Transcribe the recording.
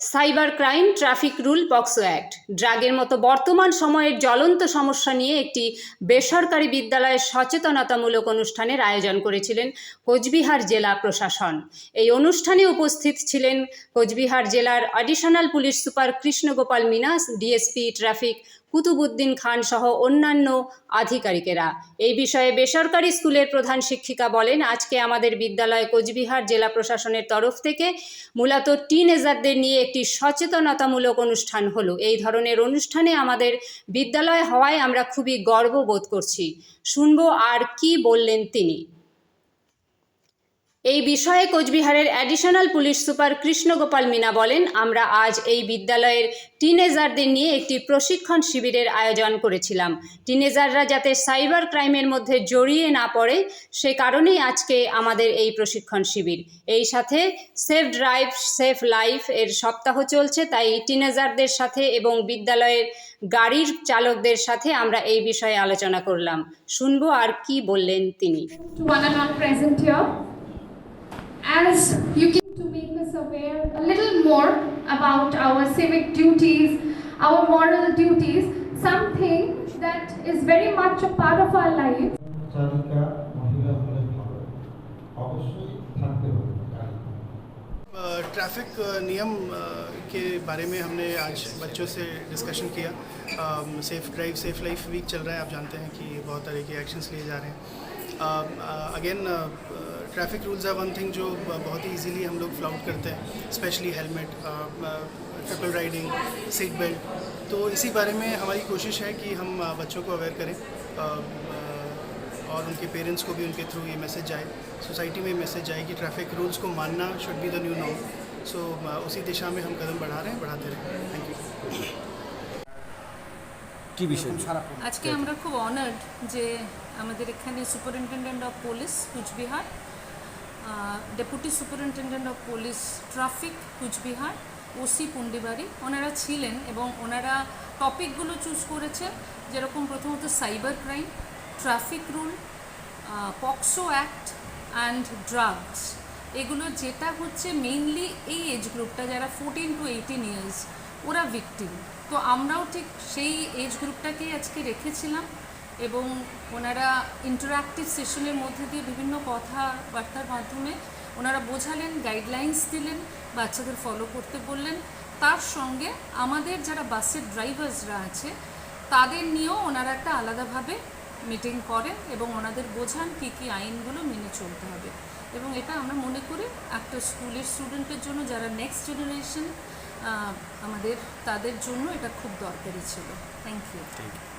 Cyber crime traffic rule POCSO act. ড্রাগের মতো বর্তমান সময়ের জ্বলন্ত সমস্যা নিয়ে একটি বেসরকারি বিদ্যালয়ের সচেতনতামূলক অনুষ্ঠানের আয়োজন করেছিলেন কোচবিহার জেলা প্রশাসন। এই অনুষ্ঠানে উপস্থিত ছিলেন কোচবিহার জেলার অ্যাডিশনাল পুলিশ সুপার কৃষ্ণগোপাল মিনাস, ডিএসপি ট্রাফিক কুতুবুদ্দিন খান সহ অন্যান্য আধিকারিকেরা। এই বিষয়ে বেসরকারি স্কুলের প্রধান শিক্ষিকা বলেন, আজকে আমাদের বিদ্যালয় কোচবিহার জেলা প্রশাসনের তরফ থেকে মূলত টিনেজারদের নিয়ে একটি সচেতনতামূলক অনুষ্ঠান হলো। এই ধরনের অনুষ্ঠানে আমাদের বিদ্যালয় হওয়ায় আমরা খুবই গর্ববোধ করছি। শুনব আর কি বললেন তিনি। এই বিষয়ে কোচবিহারের additional police super Krishnagopal Meena বলেন, আমরা আজ এই বিদ্যালয়ের টিনেজারদের নিয়ে একটি প্রশিক্ষণ শিবিরের আয়োজন করেছিলাম। টিনেজাররা যাতে সাইবার ক্রাইমের মধ্যে জড়িয়ে না পড়ে, সে কারণেই আজকে আমাদের এই প্রশিক্ষণ শিবির। এই সাথে সেফ ড্রাইভ, সেফ লাইফ এর সপ্তাহ চলছে, তাই টিনেজারদের সাথে এবং বিদ্যালয়ের গাড়ির চালকদের সাথে আমরা এই বিষয়ে আলোচনা করলাম। শুনব আর কি বললেন তিনি। as you came to make us aware a little more about our civic duties, our moral duties, something that is very much a part of our life. Traffic नियम के बारे में हमने आज बच्चों से डिस्कशन किया। Safe drive safe life week चल रहा है। आप जानते हैं कि बहुत तरह के एक्शंस लिए जा रहे हैं। Again uh, uh, traffic rules are one thing जो ब- बहुत ही इजीली हम लोग फ्लाउट करते हैं specially helmet triple riding seat belt तो इसी बारे में हमारी कोशिश है कि हम अ, बच्चों को अवेयर करें अ, अ, और उनके पेरेंट्स को भी उनके थ्रू ये मैसेज जाए सोसाइटी में मैसेज जाए कि ट्रैफिक रूल्स को मानना should be the new norm so उसी दिशा में हम कदम बढ़ा रहे हैं बढ़ाते रहें थैंक यू কি বিষয় আজকে আমরা খুব অনার্ড যে আমাদের এখানে superintendent of police Cooch Behar deputy superintendent of police traffic Coochbehar OC Pundibari ওনারা ছিলেন এবং ওনারা টপিকগুলো চুজ করেছেন, যেরকম প্রথমত cyber crime traffic rule POCSO act and drugs এগুলো যেটা হচ্ছে মেইনলি এই এজ গ্রুপটা যারা ফোরটিন টু এইটিন ইয়ার্স ওরা ভিকটিম তো আমরাও ঠিক সেই এজ গ্রুপটাকেই আজকে রেখেছিলাম। এবং ওনারা ইন্টারাক্টিভ সেশনের মধ্যে দিয়ে বিভিন্ন কথাবার্তার মাধ্যমে ওনারা বোঝালেন গাইডলাইন্স দিলেন, বাচ্চাদের ফলো করতে বললেন। তার সঙ্গে আমাদের যারা বাসের ড্রাইভার্সরা আছে, তাদের নিয়েও ওনারা একটা আলাদাভাবে মিটিং করেন এবং ওনাদের বোঝান কী কী আইনগুলো মেনে চলতে হবে। এবং এটা আমরা মনে করি একটা স্কুলের স্টুডেন্টের জন্য, যারা নেক্সট জেনারেশন আমাদের, তাদের জন্য এটা খুব দরকারি ছিল। Thank you